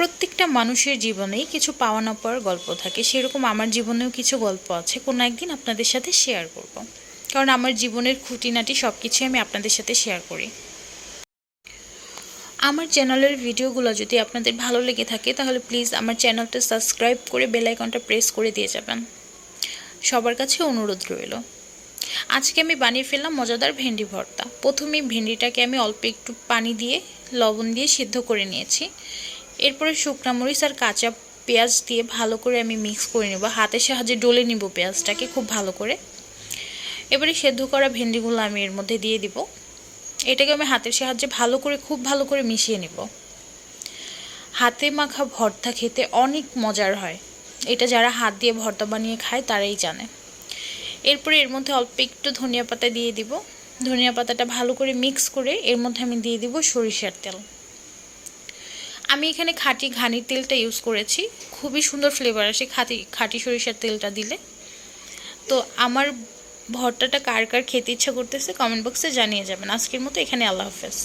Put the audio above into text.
প্রত্যেকটা মানুষের জীবনেই কিছু পাওয়া না পাওয়ার গল্প থাকে। সেরকম আমার জীবনেও কিছু গল্প আছে। কোনো একদিন আপনাদের সাথে শেয়ার করব। কারণ আমার জীবনের খুঁটিনাটি সব কিছুই আমি আপনাদের সাথে শেয়ার করি। আমার চ্যানেলের ভিডিওগুলো যদি আপনাদের ভালো লেগে থাকে, তাহলে প্লিজ আমার চ্যানেলটা সাবস্ক্রাইব করে বেল আইকনটা প্রেস করে দিয়ে যাবেন। সবার কাছে অনুরোধ রইল। আজকে আমি বানিয়ে ফেললাম মজাদার ভেন্ডি ভর্তা। প্রথমে ভেন্ডিটাকে আমি অল্প একটু পানি দিয়ে, লবণ দিয়ে সিদ্ধ করে নিয়েছি। এরপরে শুকনা মরিচ আর কাঁচা পেঁয়াজ দিয়ে ভালো করে আমি মিক্স করে নেব। হাতের সাহায্যে ডলে নিব পেঁয়াজটাকে খুব ভালো করে। এবারে সেদ্ধ করা ভেন্ডিগুলো আমি এর মধ্যে দিয়ে দিব। এটাকে আমি হাতের সাহায্যে ভালো করে, খুব ভালো করে মিশিয়ে নেব। হাতে মাখা ভর্তা খেতে অনেক মজার হয়। এটা যারা হাত দিয়ে ভর্তা বানিয়ে খায় তারাই জানে। এরপরে এর মধ্যে অল্প একটু ধনিয়া পাতা দিয়ে দিব। ধনিয়া পাতাটা ভালো করে মিক্স করে এর মধ্যে আমি দিয়ে দিব সরিষার তেল। আমি এখানে খাঁটি ঘানির তেলটা ইউজ করেছি। খুবই সুন্দর ফ্লেভার আসে খাঁটি খাঁটি সরিষার তেলটা দিলে। তো আমার ভর্তাটা কার কার খেতে ইচ্ছা করতেছে কমেন্ট বক্সে জানিয়ে যাবেন। আজকের মতো এখানে, আল্লাহ হাফেজ।